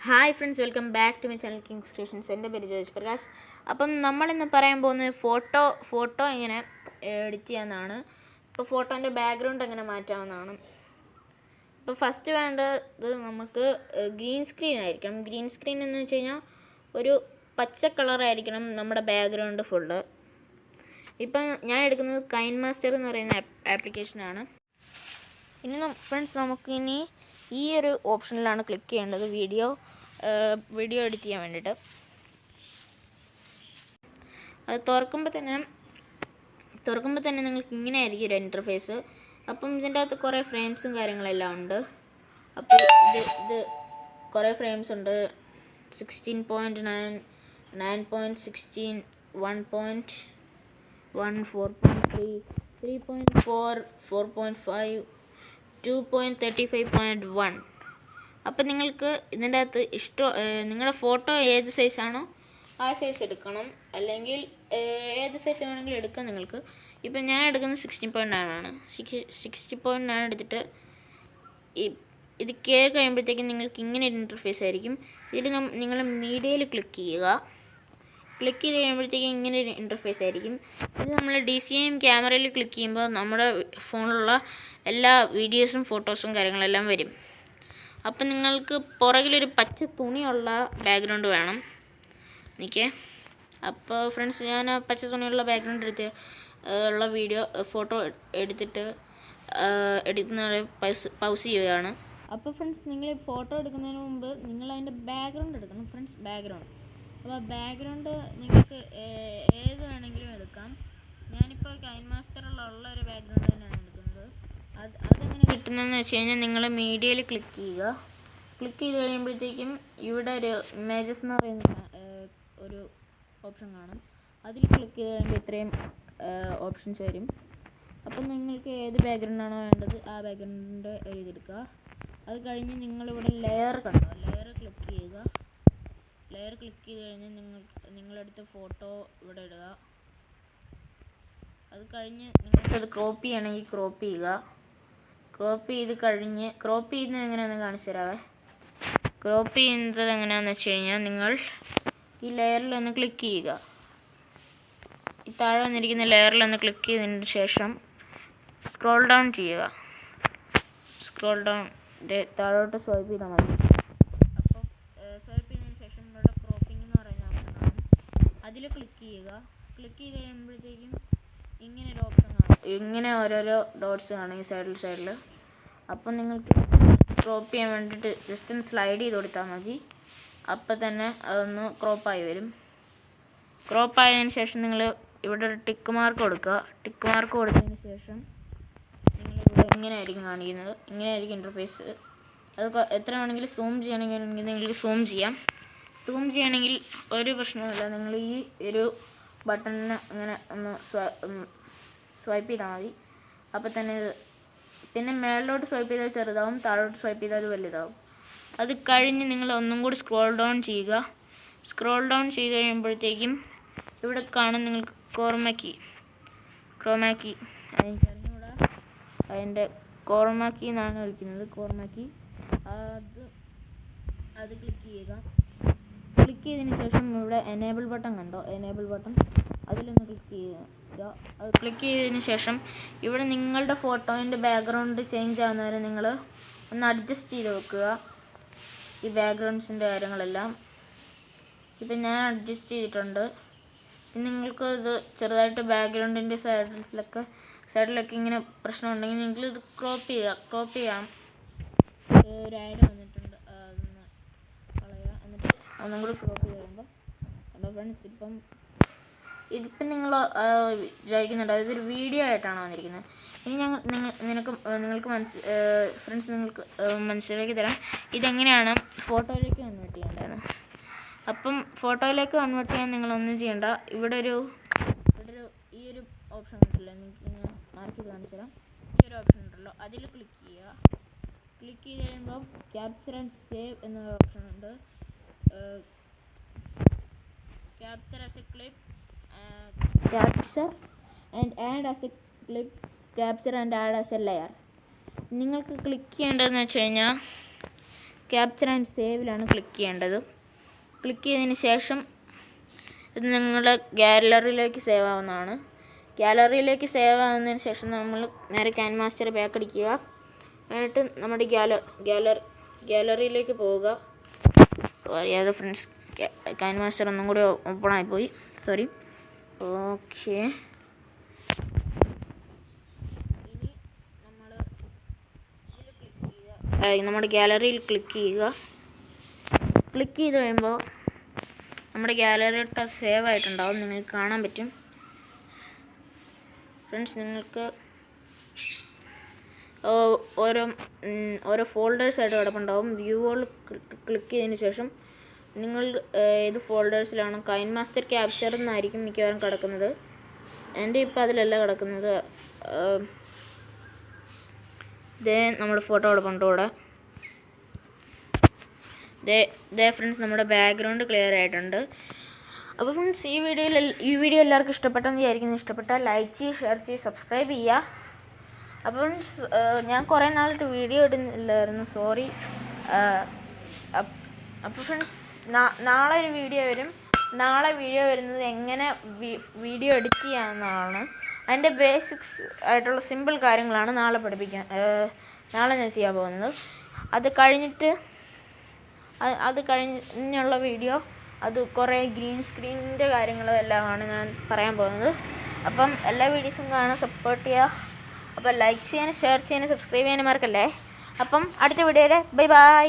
Hi friends welcome back to my channel Kings Creations എന്റെ പേര് ജോജ് പ്രകാശ്. അപ്പം നമ്മളിന്ന് പറയാൻ പോകുന്നത് ഫോട്ടോ ഫോട്ടോ ഇങ്ങനെ എഡിറ്റ് ചെയ്യാമെന്നാണ് ഇപ്പോൾ ഫോട്ടോന്റെ ബാക്ക്ഗ്രൗണ്ട് എങ്ങനെ മാറ്റാമെന്നാണ് ഇപ്പോൾ ഫസ്റ്റ് വേണ്ടത് നമുക്ക് ഗ്രീൻ സ്ക്രീൻ ആയിരിക്കണം. ഗ്രീൻ സ്ക്രീൻ എന്ന് വെച്ച് കഴിഞ്ഞാൽ ഒരു പച്ച കളറായിരിക്കണം നമ്മുടെ ബാക്ക്ഗ്രൗണ്ട് ഫുള്ള് ഇപ്പം ഞാൻ എടുക്കുന്നത് കൈൻ മാസ്റ്റർ എന്ന് പറയുന്ന ആപ്ലിക്കേഷനാണ് ഇനി ഫ്രണ്ട്സ് നമുക്ക് ഇനി ഈ ഒരു ഓപ്ഷനിലാണ് ക്ലിക്ക് ചെയ്യേണ്ടത് വീഡിയോ വീഡിയോ എഡിറ്റ് ചെയ്യാൻ വേണ്ടിയിട്ട്. അത് തുറക്കുമ്പോൾ തന്നെ തുറക്കുമ്പോൾ തന്നെ നിങ്ങൾക്ക് ഇങ്ങനെ ആയിരിക്കും ഒരു ഇന്റർഫേസ് അപ്പം ഇതിന്റെ അകത്ത് കുറേ ഫ്രെയിംസും കാര്യങ്ങളെല്ലാം ഉണ്ട്. അപ്പോൾ ഇത് ഇത് കുറേ ഫ്രെയിംസ് ഉണ്ട്. Sixteen point nine nine point sixteen one point one four point three three point four four point five two point thirty five point one അപ്പം നിങ്ങൾക്ക് ഇതിന്റെ അകത്ത് ഇഷ്ടം നിങ്ങളുടെ ഫോട്ടോ ഏത് സൈസാണോ ആ സൈസ് എടുക്കണം. അല്ലെങ്കിൽ ഏത് സൈസ് വേണമെങ്കിലും എടുക്കാം നിങ്ങൾക്ക്. ഇപ്പം ഞാൻ എടുക്കുന്നത് സിക്സ്റ്റി പോയിന്റ് ആണ്. സിക്സ്റ്റി പോയിന്റ് നയൻ എടുത്തിട്ട് ഈ ഇത് കയറി കഴിയുമ്പോഴത്തേക്കും നിങ്ങൾക്ക് ഇങ്ങനെ ഒരു ഇന്റർഫേസ് ആയിരിക്കും. ഇതിൽ നിങ്ങൾ മീഡിയയിൽ ക്ലിക്ക് ചെയ്യുക. ക്ലിക്ക് ചെയ്ത് കഴിയുമ്പോഴത്തേക്കും ഇങ്ങനെ ഒരു ഇന്റർഫേസ് ആയിരിക്കും. ഇത് നമ്മൾ ഡി സി എം ക്യാമറയിൽ ക്ലിക്ക് ചെയ്യുമ്പോൾ നമ്മുടെ ഫോണിലുള്ള എല്ലാ വീഡിയോസും ഫോട്ടോസും കാര്യങ്ങളെല്ലാം വരും. അപ്പം നിങ്ങൾക്ക് പുറകിലൊരു പച്ച തുണിയുള്ള ബാക്ക്ഗ്രൗണ്ട് വേണം. എനിക്ക് അപ്പോൾ ഫ്രണ്ട്സ് ഞാൻ പച്ച തുണിയുള്ള ബാക്ക്ഗ്രൗണ്ട് എടുത്ത് ഉള്ള വീഡിയോ ഫോട്ടോ എടുത്തിട്ട് എടുക്കുന്ന പൗസ് ചെയ്യുകയാണ്. അപ്പോൾ ഫ്രണ്ട്സ് നിങ്ങൾ ഫോട്ടോ എടുക്കുന്നതിന് മുമ്പ് നിങ്ങൾ അതിന്റെ ബാക്ക്ഗ്രൗണ്ട് എടുക്കണം ഫ്രണ്ട്സ് ബാക്ക്ഗ്രൗണ്ട് അപ്പോൾ ബാക്ക്ഗ്രൗണ്ട് നിങ്ങൾക്ക് ഏത് വേണമെങ്കിലും എടുക്കാം. ഞാനിപ്പോൾ കൈൻ ഉള്ള ഒരു ബാക്ക്ഗ്രൗണ്ട് തന്നെയാണ് എടുക്കുന്നത്. അത് അതെങ്ങനെ കിട്ടുന്നതെന്ന് വെച്ച് കഴിഞ്ഞാൽ നിങ്ങൾ മീഡിയയിൽ ക്ലിക്ക് ചെയ്യുക. ക്ലിക്ക് ചെയ്ത് കഴിയുമ്പോഴത്തേക്കും ഇവിടെ ഒരു ഇമേജസ് എന്ന് പറയുന്ന ഒരു ഓപ്ഷൻ കാണും. അതിൽ ക്ലിക്ക് ചെയ്ത് കഴിയുമ്പോൾ ഇത്രയും ഓപ്ഷൻസ് വരും. അപ്പം നിങ്ങൾക്ക് ഏത് ബാക്ക്ഗ്രൗണ്ട് ആണോ വേണ്ടത് ആ ബാക്ക്ഗ്രൗണ്ട് എഴുതിയെടുക്കുക. അത് കഴിഞ്ഞ് നിങ്ങളിവിടെ ലെയർ കണ്ടോ? ലെയർ ക്ലിക്ക് ചെയ്യുക. ലെയർ ക്ലിക്ക് ചെയ്ത് കഴിഞ്ഞ് നിങ്ങൾ നിങ്ങളെടുത്ത ഫോട്ടോ ഇവിടെ ഇടുക. അത് കഴിഞ്ഞ് നിങ്ങൾക്കത് ക്രോപ്പ് ചെയ്യണമെങ്കിൽ ക്രോപ്പ് ചെയ്യുക. ക്രോപ്പ് ചെയ്ത് കഴിഞ്ഞ് ക്രോപ്പ് ചെയ്യുന്നത് എങ്ങനെയാണെന്ന് കാണിച്ചു തരാവേ. ക്രോപ്പ് ചെയ്യുന്നത് എങ്ങനെയാണെന്ന് വെച്ച് കഴിഞ്ഞാൽ നിങ്ങൾ ഈ ലെയറിൽ ഒന്ന് ക്ലിക്ക് ചെയ്യുക. ഈ താഴെ വന്നിരിക്കുന്ന ലെയറിൽ ഒന്ന് ക്ലിക്ക് ചെയ്തതിന് ശേഷം സ്ക്രോൾ ഡൗൺ ചെയ്യുക. സ്ക്രോൾ ഡൗൺ താഴോട്ട് സ്വൈപ്പ് ചെയ്താൽ മതി. അപ്പോൾ സ്വൈപ്പ് ചെയ്തതിന് ശേഷം ഇവിടെ ക്രോപ്പിംഗ് എന്ന് പറയുന്ന ഓപ്ഷൻ കാണും. അതിൽ ക്ലിക്ക് ചെയ്യുക. ക്ലിക്ക് ചെയ്ത് കഴിയുമ്പോഴത്തേക്കും ഇങ്ങനെ ഒരു ഓപ്ഷൻ കാണും. ഇങ്ങനെ ഓരോരോ ഡോട്ട്സ് കാണും ഈ സൈഡിൽ സൈഡിൽ അപ്പം നിങ്ങൾക്ക് ക്രോപ്പ് ചെയ്യാൻ വേണ്ടിയിട്ട് ജസ്റ്റ് ഒന്ന് സ്ലൈഡ് ചെയ്ത് കൊടുത്താൽ മതി. അപ്പം തന്നെ അതൊന്ന് ക്രോപ്പായി വരും. ക്രോപ്പ് ആയതിനു ശേഷം നിങ്ങൾ ഇവിടെ ഒരു ടിക്ക് മാർക്ക് കൊടുക്കുക. ടിക്ക് മാർക്ക് കൊടുത്തതിന് ശേഷം നിങ്ങളിവിടെ ഇങ്ങനെ ആയിരിക്കും കാണിക്കുന്നത്. ഇങ്ങനെ ആയിരിക്കും ഇന്റർഫേസ് അത് എത്ര വേണമെങ്കിലും സൂം ചെയ്യണമെങ്കിൽ നിങ്ങൾക്ക് സൂം ചെയ്യാം. സൂം ചെയ്യണമെങ്കിൽ ഒരു പ്രശ്നമില്ല നിങ്ങൾ ഈ ഒരു ബട്ടണിന് ഇങ്ങനെ ഒന്ന് സ്വൈപ്പ് ചെയ്താൽ മതി. അപ്പോൾ തന്നെ പിന്നെ മേളിലോട്ട് സ്വൈപ്പ് ചെയ്താൽ ചെറുതാവും താഴോട്ട് സ്വൈപ്പ് ചെയ്താൽ വലുതാവും. അത് കഴിഞ്ഞ് നിങ്ങൾ ഒന്നും കൂടി സ്ക്രോൾ ഡൗൺ ചെയ്യുക. സ്ക്രോൾ ഡൗൺ ചെയ്ത് കഴിയുമ്പോഴത്തേക്കും ഇവിടെ കാണും നിങ്ങൾക്ക് കോർമക്കി ക്രോമാക്കി അതിന്റെ അറിഞ്ഞൂടാ. അതിന്റെ കോർമാക്കി എന്നാണ് വിളിക്കുന്നത്. കോർമാക്കി അത് അത് ക്ലിക്ക് ചെയ്യുക. ക്ലിക്ക് ചെയ്തതിന് ശേഷം ഇവിടെ എനേബിൾ ബട്ടൺ കണ്ടോ? എനേബിൾ ബട്ടൺ അതിലൊന്ന് ക്ലിക്ക് ചെയ്യുക. അത് ക്ലിക്ക് ചെയ്തതിന് ശേഷം ഇവിടെ നിങ്ങളുടെ ഫോട്ടോയിന്റെ ബാക്ക്ഗ്രൗണ്ട് ചേഞ്ച് ആവുന്ന വരെ നിങ്ങൾ ഒന്ന് അഡ്ജസ്റ്റ് ചെയ്ത് വെക്കുക. ഈ ബാക്ക്ഗ്രൗണ്ട്സിന്റെ കാര്യങ്ങളെല്ലാം. ഇപ്പം ഞാൻ അഡ്ജസ്റ്റ് ചെയ്തിട്ടുണ്ട്. നിങ്ങൾക്ക് ഇത് ചെറുതായിട്ട് ബാക്ക്ഗ്രൗണ്ടിന്റെ സൈഡിലൊക്കെ സൈഡിലൊക്കെ ഇങ്ങനെ പ്രശ്നമുണ്ടെങ്കിൽ നിങ്ങൾക്ക് ഇത് ക്രോപ്പ് ചെയ്യാം. ക്രോപ്പ് ചെയ്യാം. ഒരു ആഡ് വന്നിട്ടുണ്ട് ആ, അതൊന്ന് കളയുക എന്നിട്ട് ഒന്നും കൂടി ക്രോപ്പ് ചെയ്യുമ്പോൾ അപ്പോൾ ഫ്രണ്ട്സ് ഇപ്പം ഇതിപ്പം നിങ്ങൾ വിചാരിക്കുന്നുണ്ട്. ഒരു വീഡിയോ ആയിട്ടാണ് വന്നിരിക്കുന്നത്. ഇനി ഞങ്ങൾ നിങ്ങൾ നിനക്ക് നിങ്ങൾക്ക് മനസ്സ് ഫ്രണ്ട്സ് നിങ്ങൾക്ക് മനസ്സിലേക്ക് തരാം. ഇതെങ്ങനെയാണ് ഫോട്ടോയിലേക്ക് കൺവേർട്ട് ചെയ്യേണ്ടത്? അപ്പം ഫോട്ടോയിലേക്ക് കൺവേർട്ട് ചെയ്യാൻ നിങ്ങൾ ഒന്നും ചെയ്യണ്ട. ഇവിടെ ഒരു ഇവിടെ ഒരു ഈ ഒരു ഓപ്ഷൻ ഉണ്ടല്ലോ. നിങ്ങൾക്ക് ഞാൻ മാർക്ക് ചെയ്ത് കാണിച്ചു തരാം. ഈ ഒരു ഓപ്ഷൻ ഉണ്ടല്ലോ. അതിൽ ക്ലിക്ക് ചെയ്യുക. ക്ലിക്ക് ചെയ്ത് കഴിയുമ്പോൾ ക്യാപ്ചർ ആൻഡ് സേവ് എന്നൊരു ഓപ്ഷൻ ഉണ്ട്. Capture as a clip capture and add as a clip capture and add as a layer നിങ്ങൾക്ക് ക്ലിക്ക് ചെയ്യേണ്ടതെന്ന് വെച്ച് കഴിഞ്ഞാൽ ക്യാപ്ചർ ആൻഡ് സേവിലാണ് ക്ലിക്ക് ചെയ്യേണ്ടത്. ക്ലിക്ക് ചെയ്തതിന് ശേഷം ഇത് നിങ്ങളുടെ ഗാലറിയിലേക്ക് സേവ് ആവുന്നതാണ്. ഗാലറിയിലേക്ക് സേവ് ആവുന്നതിന് ശേഷം നമ്മൾ നേരെ ക്യാൻ മാസ്റ്റർ ബാക്ക് അടിക്കുക. എന്നിട്ട് നമ്മുടെ ഗ്യാല ഗാലർ ഗാലറിയിലേക്ക് പോവുക. അറിയാതെ ഫ്രണ്ട്സ് കൈൻ മാസ്റ്റർ ഒന്നും കൂടി ഓപ്പൺ ആയിപ്പോയി. സോറി ഓക്കെ നമ്മുടെ ഗാലറിയിൽ ക്ലിക്ക് ചെയ്യുക. ക്ലിക്ക് ചെയ്ത് കഴിയുമ്പോൾ നമ്മുടെ ഗാലറിയിട്ട് സേവ് ആയിട്ടുണ്ടാവും. നിങ്ങൾക്ക് കാണാൻ പറ്റും. ഫ്രണ്ട്സ് നിങ്ങൾക്ക് ഓരോ ഓരോ ഫോൾഡേഴ്സ് ആയിട്ട് കിടപ്പുണ്ടാവും. വ്യൂകൾ ക്ലിക്ക് ചെയ്തതിന് ശേഷം നിങ്ങൾ ഏത് ഫോൾഡേഴ്സിലാണ് കൈൻ മാസ്റ്റർ ക്യാപ്ചർ എന്നായിരിക്കും മിക്കവാറും കിടക്കുന്നത്. എന്റെ ഇപ്പോൾ അതിലല്ല കിടക്കുന്നത്. ദേ നമ്മുടെ ഫോട്ടോ കിടപ്പുണ്ട് ഇവിടെ. ദേ ദേ ഫ്രണ്ട്സ് നമ്മുടെ ബാക്ക്ഗ്രൗണ്ട് ക്ലിയർ ആയിട്ടുണ്ട്. അപ്പോൾ ഫ്രണ്ട്സ് ഈ വീഡിയോയിൽ ഈ വീഡിയോ എല്ലാവർക്കും ഇഷ്ടപ്പെട്ടെന്ന് വിചാരിക്കുന്നു. ഇഷ്ടപ്പെട്ടാൽ ലൈക്ക് ചെയ്യുക ഷെയർ ചെയ്യുക സബ്സ്ക്രൈബ് ചെയ്യുക. ഫ്രണ്ട്സ് ഞാൻ കുറേ നാളായിട്ട് വീഡിയോ ഇടുന്നില്ലായിരുന്നു സോറി അപ്പോൾ ഫ്രണ്ട്സ് നാളെ ഒരു വീഡിയോ വരും. നാളെ വീഡിയോ വരുന്നത് എങ്ങനെ വീഡിയോ എഡിറ്റ് ചെയ്യാമെന്നാണ് അതിന്റെ ബേസിക്സ് ആയിട്ടുള്ള സിമ്പിൾ കാര്യങ്ങളാണ് നാളെ പഠിപ്പിക്കാൻ നാളെ ഞാൻ ചെയ്യാൻ പോകുന്നത്. അത് കഴിഞ്ഞിട്ട് അത് കഴിഞ്ഞുള്ള വീഡിയോ അത് കുറേ ഗ്രീൻ സ്ക്രീനിന്റെ കാര്യങ്ങളും എല്ലാമാണ് ഞാൻ പറയാൻ പോകുന്നത്. അപ്പം എല്ലാ വീഡിയോസും കാണാൻ സപ്പോർട്ട് ചെയ്യുക അപ്പം ലൈക്ക് ചെയ്യാനും ഷെയർ ചെയ്യാനും സബ്സ്ക്രൈബ് ചെയ്യാനും മറക്കല്ലേ അപ്പം അടുത്ത വീഡിയോയിൽ ബൈ ബൈ